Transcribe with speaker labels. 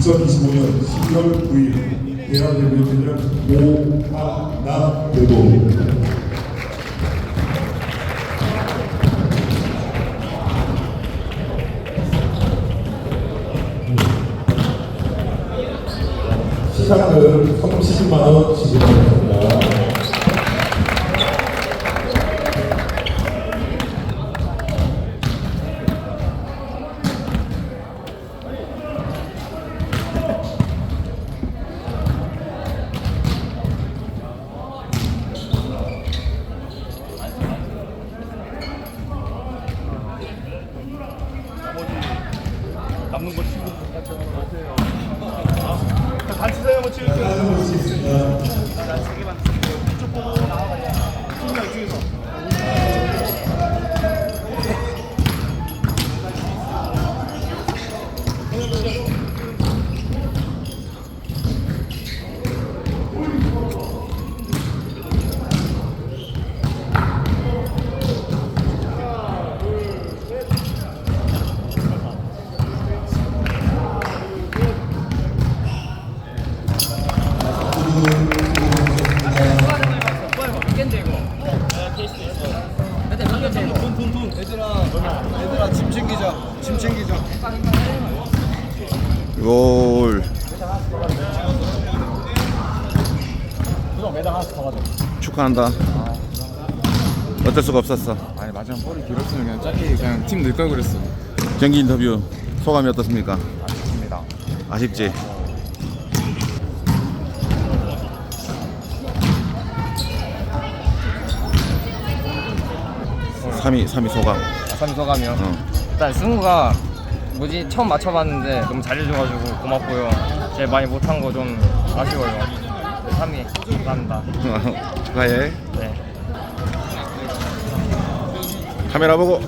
Speaker 1: 2025년 12월 9일 대한대표팀장 오하나 대도 시상을 30만 원 지급합니다.
Speaker 2: 남는 거 치고 사요 뭐 치고.
Speaker 1: 다른
Speaker 3: 얘들아 짐 챙기자 짐 챙기자
Speaker 4: 골. 축하한다. 어쩔 수가 없었어.
Speaker 5: 아니 마지막 볼이 길었으면 그냥 짧게 그냥 팀 넣을 걸 그랬어.
Speaker 4: 경기 인터뷰 소감이 어떻습니까?
Speaker 5: 아쉽습니다.
Speaker 4: 아쉽지? 삼위삼위 소감.
Speaker 6: 아삼이 소감이요.
Speaker 4: 어.
Speaker 6: 일단 승우가 뭐지 처음 맞춰봤는데 너무 잘해줘가지고 고맙고요. 제일 많이 못한 거 좀 아쉬워요. 3위 감사합니다.
Speaker 4: 축하해.
Speaker 6: 네.
Speaker 4: 카메라 보고.